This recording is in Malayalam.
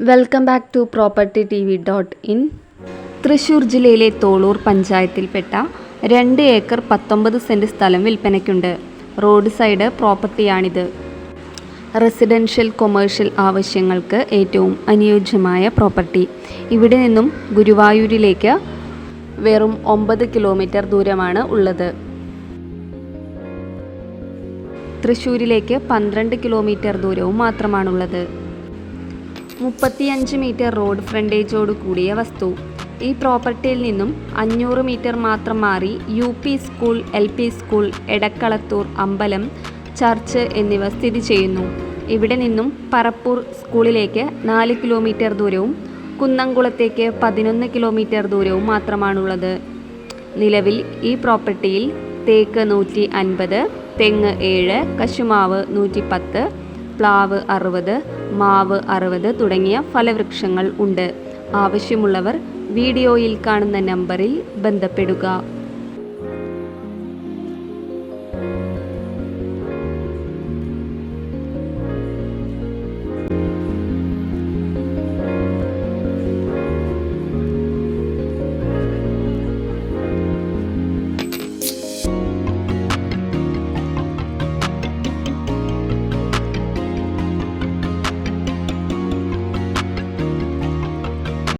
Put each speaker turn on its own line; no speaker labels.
Welcome back to property T V dot in Thrissur ജില്ലയിലെ തോളൂർ പഞ്ചായത്തിൽപ്പെട്ട രണ്ട് ഏക്കർ പത്തൊമ്പത് സെന്റ് സ്ഥലം വിൽപ്പനയ്ക്കുണ്ട്. റോഡ് സൈഡ് പ്രോപ്പർട്ടിയാണിത്. റെസിഡൻഷ്യൽ കൊമേഴ്ഷ്യൽ ആവശ്യങ്ങൾക്ക് ഏറ്റവും അനുയോജ്യമായ പ്രോപ്പർട്ടി. ഇവിടെ നിന്നും ഗുരുവായൂരിലേക്ക് വെറും ഒമ്പത് കിലോമീറ്റർ ദൂരമാണ് ഉള്ളത്. തൃശ്ശൂരിലേക്ക് പന്ത്രണ്ട് കിലോമീറ്റർ ദൂരവും മാത്രമാണുള്ളത്. മുപ്പത്തിയഞ്ച് മീറ്റർ റോഡ് ഫ്രണ്ടേജോട് കൂടിയ വസ്തു. ഈ പ്രോപ്പർട്ടിയിൽ നിന്നും അഞ്ഞൂറ് മീറ്റർ മാത്രം മാറി U P school L P school Edakkalathur അമ്പലം ചർച്ച് എന്നിവ സ്ഥിതി ചെയ്യുന്നു. ഇവിടെ നിന്നും പറപ്പൂർ സ്കൂളിലേക്ക് നാല് കിലോമീറ്റർ ദൂരവും കുന്നംകുളത്തേക്ക് പതിനൊന്ന് കിലോമീറ്റർ ദൂരവും മാത്രമാണുള്ളത്. നിലവിൽ ഈ പ്രോപ്പർട്ടിയിൽ തേക്ക് നൂറ്റി അൻപത് തെങ്ങ് ഏഴ് കശുമാവ് നൂറ്റി പത്ത് പ്ലാവ് അറുപത് മാവ് അറുപത് തുടങ്ങിയ ഫലവൃക്ഷങ്ങൾ ഉണ്ട്. ആവശ്യമുള്ളവർ വീഡിയോയിൽ കാണുന്ന നമ്പറിൽ ബന്ധപ്പെടുക.